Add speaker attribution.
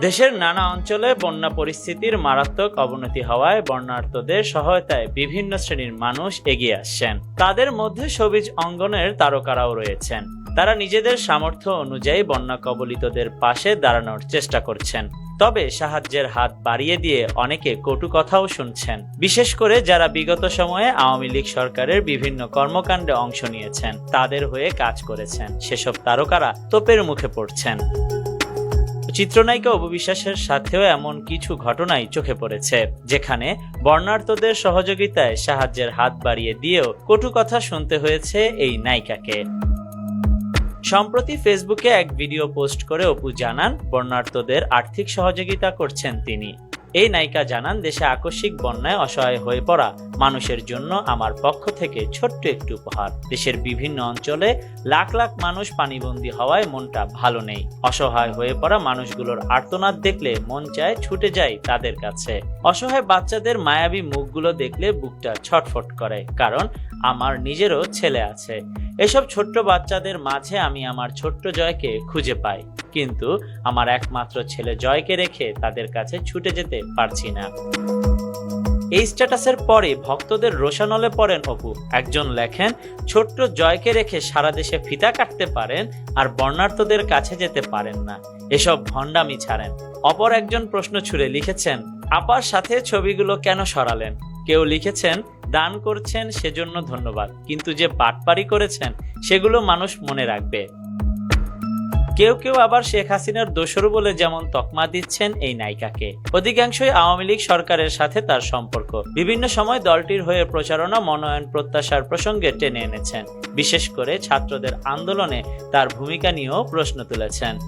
Speaker 1: দেশের নানা অঞ্চলে বন্যা পরিস্থিতির মারাত্মক অবনতি হওয়ায় বন্যার্থদের সহায়তায় বিভিন্ন শ্রেণির মানুষ এগিয়ে আসছেন। তাদের মধ্যে সবিজ অঙ্গনের তারকারাও রয়েছেন। তারা নিজেদের সামর্থ্য অনুযায়ী বন্যা কবলিতদের পাশে দাঁড়ানোর চেষ্টা করছেন। তবে সাহায্যের হাত বাড়িয়ে দিয়ে অনেকে কটু কথাও শুনছেন। বিশেষ করে যারা বিগত সময়ে আওয়ামী লীগ সরকারের বিভিন্ন কর্মকাণ্ডে অংশ নিয়েছেন, তাদের হয়ে কাজ করেছেন। সেসব তারকারা তোপের মুখে পড়ছেন। চিত্রনায়িকা অববিশ্বাসের সাথেও এমন কিছু ঘটনাই চোখে পড়েছে, যেখানে বর্ণার্থদের সহযোগিতায় সাহায্যের হাত বাড়িয়ে দিয়েও কটু কথা শুনতে হয়েছে এই নায়িকাকে। সম্প্রতি ফেসবুকে এক ভিডিও পোস্ট করে অপু জানান, বর্ণার্থদের আর্থিক সহযোগিতা করছেন তিনি। এই নায়িকা জানান, দেশে আকস্মিক বন্যায় অসহায় হয়ে পড়া মানুষের জন্য আমার পক্ষ থেকে ছোট্ট একটি উপহার। দেশের বিভিন্ন অঞ্চলে লাখ লাখ মানুষ পানিবন্দী হওয়ায় মনটা ভালো নেই। অসহায় হয়ে পড়া মানুষগুলোর আর্তনাদ দেখলে মন চায় ছুটে যায় তাদের কাছে। অসহায় বাচ্চাদের মায়াবী মুখগুলো দেখলে বুকটা ছটফট করে, কারণ আমার নিজেরও ছেলে আছে। এসব ছোট্ট বাচ্চাদের মাঝে আমি আমার ছোট্ট জয়কে খুঁজে পাই, কিন্তু আমার একমাত্র ছেলে জয়কে রেখে তাদের কাছে ছুটে যেতে পারছি না। এই স্ট্যাটাসের পরে ভক্তদের রোশানলে পড়েন অপু। একজন লেখেন, ছোট্ট জয়কে রেখে সারা দেশে ফিতা কাটতে পারেন আর বর্ণার্থদের কাছে যেতে পারেন না। এসব ভণ্ডামি ছাড়েন। অপর একজন প্রশ্ন ছুড়ে লিখেছেন আপার সাথে ছবিগুলো কেন সরালেন? কেউ লিখেছেন দান করছেন সেজন্য ধন্যবাদ। কিন্তু যে বাটপারি করেছেন, সেগুলো মানুষ মনে রাখবে। কেউ কেউ আবার শেখ হাসিনার দোসর বলে যেমন তকমা দিচ্ছেন এই নায়িকাকে। অধিকাংশই আওয়ামী লীগ সরকারের সাথে তার সম্পর্ক। বিভিন্ন সময় দলটির হয়ে প্রচারণা, মনোনয়ন, প্রত্যাশার প্রসঙ্গে টেনে এনেছেন। বিশেষ করে ছাত্রদের আন্দোলনে তার ভূমিকা নিয়েও প্রশ্ন তুলেছেন।